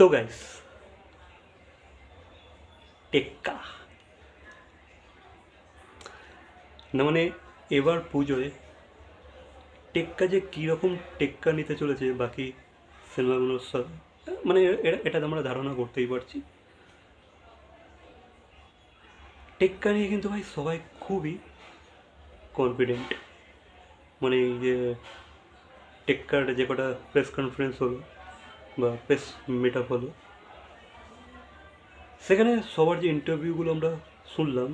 তো গাইস টেক্কা। না মানে এবার পুজোয় টেক্কা যে কীরকম টেক্কা নিতে চলেছে বাকি সিনেমাগুলোর সাথে মানে এটা- আমরা ধারণা করতেই পারছি। টেক্কা নিয়ে কিন্তু ভাই সবাই খুবই কনফিডেন্ট মানে এই যে টেক্কার যে কটা প্রেস কনফারেন্স হলো বা প্রেস মিট আপ হলো সেখানে সবার যে ইন্টারভিউগুলো আমরা শুনলাম,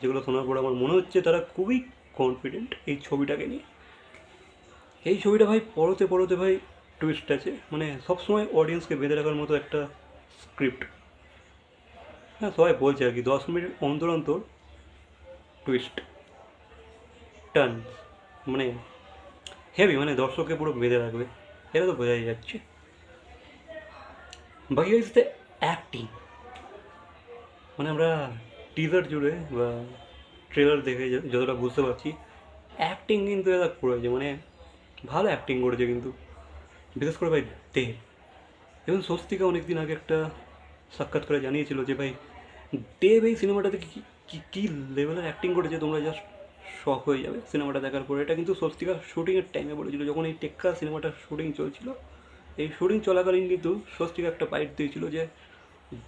যেগুলো শোনার পর আমার মনে হচ্ছে তারা খুবই কনফিডেন্ট এই ছবিটাকে নিয়ে। এই ছবিটা ভাই পরতে পরতে ভাই টুইস্ট আছে মানে সবসময় অডিয়েন্সকে বেঁধে রাখার মতো একটা স্ক্রিপ্ট হ্যাঁ সবাই বলছে আর কি, দশ মিনিট অন্তর অন্তর টুইস্ট টার্ন মানে হেভি মানে দর্শককে পুরো বেঁধে রাখবে, এটা তো বোঝাই যাচ্ছে। বাকি হচ্ছে অ্যাক্টিং মানে আমরা টিজার জুড়ে বা ট্রেলার দেখে যতটা বুঝতে পারছি অ্যাক্টিং কিন্তু এরা করেছে। মানে ভালো অ্যাক্টিং করেছে কিন্তু। বিশেষ করে ভাই দেব। এবং স্বস্তিকা অনেকদিন আগে একটা সাক্ষাৎকারে জানিয়েছিল যে, ভাই, দেব এই সিনেমাটাতে কী কী কি লেভেলের অ্যাক্টিং করেছে? তোমরা জাস্ট শখ হয়ে যাবে সিনেমাটা দেখার পরে। এটা কিন্তু স্বস্তিকা শুটিংয়ের টাইমে বলেছিল। যখন এই টেক্কা সিনেমাটার শুটিং চলছিল এই শুটিং চলাকালীন কিন্তু স্বস্তিকা একটা বাইট দিয়েছিল যে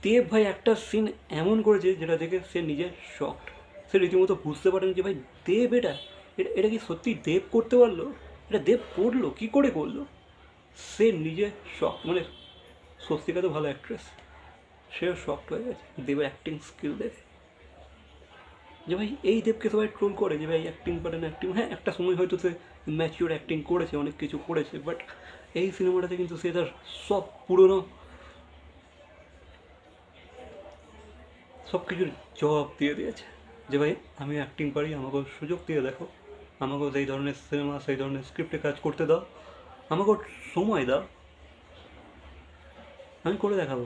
দেব ভাই একটা সিন এমন করেছে যেটা দেখে সে নিজে শকড সে রীতিমতো বুঝতে পারেন যে ভাই দেব এটা এটা এটা কি সত্যি দেব করতে পারল? এটা দেব করল, কি করে করল? সে নিজে শক মানে স্বস্তিকা তো ভালো অ্যাক্ট্রেস সেও শকড হয়ে গেছে। দেবের অ্যাক্টিং স্কিল দেখে। যে ভাই, এই দেবকে সবাই ট্রোল করে যে ভাই অ্যাক্টিং পারে না অ্যাক্টিং হ্যাঁ একটা সময় হয়তো সে ম্যাচিওর অ্যাক্টিং করেছে, অনেক কিছু করেছে বাট এই সিনেমাটাতে কিন্তু সে তার সব পুরনো সব কিছুর জবাব দিয়ে দিয়েছে। যে ভাই, আমি অ্যাক্টিং পারি আমাকেও সুযোগ দিয়ে দেখো। আমাকেও সেই ধরনের সিনেমা, সেই ধরনের স্ক্রিপ্টে কাজ করতে দাও। আমাকেও সময় দাও। আমি করে দেখাবো।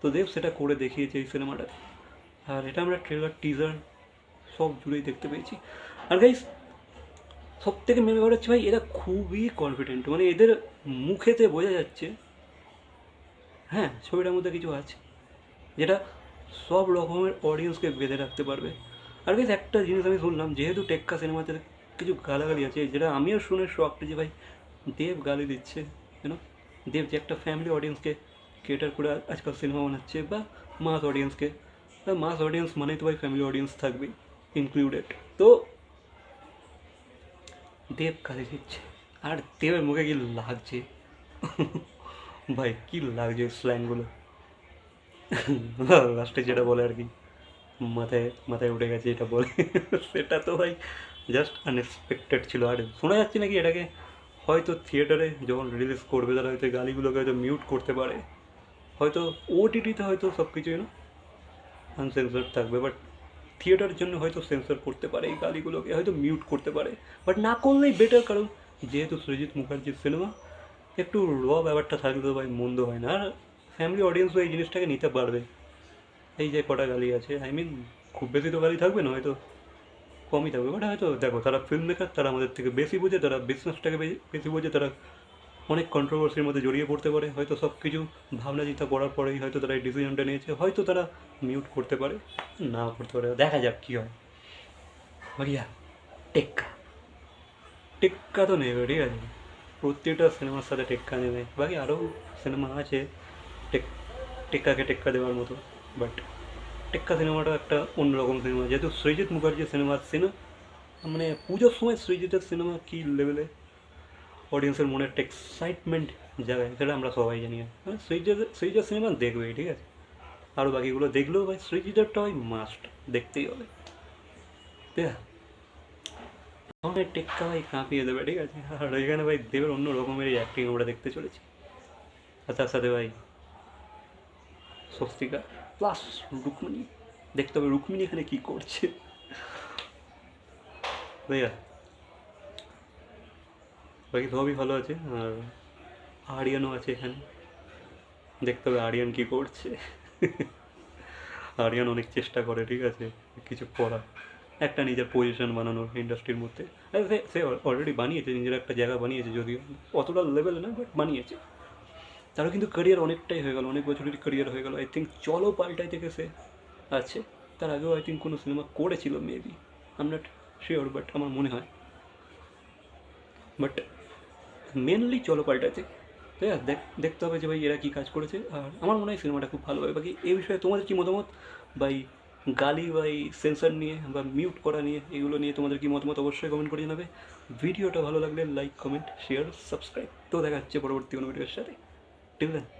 তো দেব সেটা করে দেখিয়েছে এই সিনেমাটা আর এটা আমরা ট্রেলার টিজার সব জুড়েই দেখতে পেয়েছি। আর গাইস সব থেকে মেন ব্যাপার হচ্ছে ভাই, এরা খুবই কনফিডেন্ট মানে এদের মুখেতে বোঝা যাচ্ছে হ্যাঁ ছবিটার মধ্যে কিছু আছে, যেটা সব রকমের অডিয়েন্সকে বেঁধে রাখতে পারবে। আর বেশ একটা জিনিস আমি শুনলাম, যেহেতু টেক্কা সিনেমাতে কিছু গালাগালি আছে, যেটা আমিও শুনে শখটা যে ভাই, দেব গালি দিচ্ছে কেন দেব যে একটা ফ্যামিলি অডিয়েন্সকে ক্রিয়েটার করে আজকাল সিনেমা বানাচ্ছে, বা মাস অডিয়েন্সকে মাস অডিয়েন্স মানেই তো ভাই ফ্যামিলি অডিয়েন্স থাকবেই। ইনক্লুডেড তো দেব গালি দিচ্ছে। আর দেবের মুখে কি লাগছে? ভাই, কি লাগছে স্ল্যাংগুলো লাস্টে যেটা বলে আর কি, মাথায় মাথায় উঠে গেছে এটা বলে। সেটা তো ভাই জাস্ট আনএক্সপেক্টেড ছিল। আর শোনা যাচ্ছে নাকি এটাকে? হয়তো থিয়েটারে যখন রিলিজ করবে তারা হয়তো গালিগুলোকে হয়তো মিউট করতে পারে। হয়তো ওটিটিতে হয়তো সব কিছুই না আনসেন্সার থাকবে। বাট থিয়েটারের জন্য হয়তো সেন্সর করতে পারে এই গালিগুলোকে, হয়তো মিউট করতে পারে। বাট না করলেই বেটার, কারণ যেহেতু সৃজিৎ মুখার্জির সিনেমা, একটু র ব্যাপারটা থাকলে তো ভাই মন্দ হয় না। আর ফ্যামিলি অডিয়েন্সও এই জিনিসটাকে নিতে পারবে। এই যে কটা গালি আছে আই মিন খুব বেশি তো গালি থাকবে না, হয়তো কমই থাকবে। বাট হয়তো দেখো, তারা ফিল্ম মেকার তারা আমাদের থেকে বেশি বোঝে, তারা বিজনেসটাকে বেশি বোঝে, তারা অনেক কন্ট্রোভার্সির মধ্যে জড়িয়ে পড়তে পারে। হয়তো সব কিছু ভাবনা চিন্তা করার পরেই হয়তো তারা এই ডিসিশনটা নিয়েছে। হয়তো তারা মিউট করতে পারে, না করতে পারে। দেখা যাক কী হয়। বাকিয়া টেক্কা। টেক্কা তো নেবে, ঠিক আছে। প্রত্যেকটা সিনেমার সাথে টেক্কা নেবে। বাকি আরও সিনেমা আছে টেক, টেক্কাকে টেক্কা দেওয়ার মতো। বাট টেক্কা সিনেমাটা একটা অন্যরকম সিনেমা যেহেতু সৃজিৎ মুখার্জির সিনেমার সিনেমা মানে পুজোর সময় সৃজিতের সিনেমা কী লেভেলে অডিয়েন্সের মনে একটা এক্সাইটমেন্ট জায়গায় সেটা আমরা সবাই জানি। মানে সৃজিতের সিনেমা দেখবেই, ঠিক আছে? আরও বাকিগুলো দেখলেও ভাই সৃজিতেরটা ভাই মাস্ট দেখতেই হবে। ঠিক আছে টেক্কা ভাই কাঁপিয়ে দেবে, ঠিক আছে? আর এখানে ভাই দেবের অন্য রকমের অ্যাক্টিং আমরা দেখতে চলেছি। আর তার সাথে ভাই, স্বস্তিকা প্লাস রুক্মিণী। দেখতে হবে রুক্মিণী এখানে কী করছে। ভাইয়া বাকি সবই ভালো আছে, আর আরিয়ানও আছে এখানে। দেখতে হবে আরিয়ান কী করছে। আরিয়ান অনেক চেষ্টা করে, ঠিক আছে? কিছু করার। একটা নিজের পজিশন বানানোর ইন্ডাস্ট্রির মধ্যে। সে- সে অলরেডি বানিয়েছে, নিজের একটা জায়গা বানিয়েছে যদিও। অতটা লেভেলে না বাট বানিয়েছে। তারও কিন্তু ক্যারিয়ার অনেকটাই হয়ে গেল, অনেক বছরের ক্যারিয়ার হয়ে গেল। আই থিঙ্ক চলো পাল্টাই থেকে সে আছে। তার আগেও আই থিঙ্ক কোনো সিনেমা করেছিল maybe I'm not sure but আমার মনে হয়। বাট মেনলি চলো পাল্টাতে ঠিক আছে দেখ, দেখতে হবে যে ভাই এরা কী কাজ করেছে। আর আমার মনে হয় সিনেমাটা খুব ভালো হবে বাকি এই বিষয়ে তোমাদের কী মতামত? বাই গালি বাই সেন্সার নিয়ে বা মিউট করা নিয়ে এগুলো নিয়ে তোমাদের কি মতামত অবশ্যই কমেন্ট করে জানাবে। ভিডিওটা ভালো লাগলে লাইক কমেন্ট শেয়ার সাবস্ক্রাইব তো দেখা যাচ্ছে পরবর্তী কোনো ভিডিওর সাথে। ঠিক আছে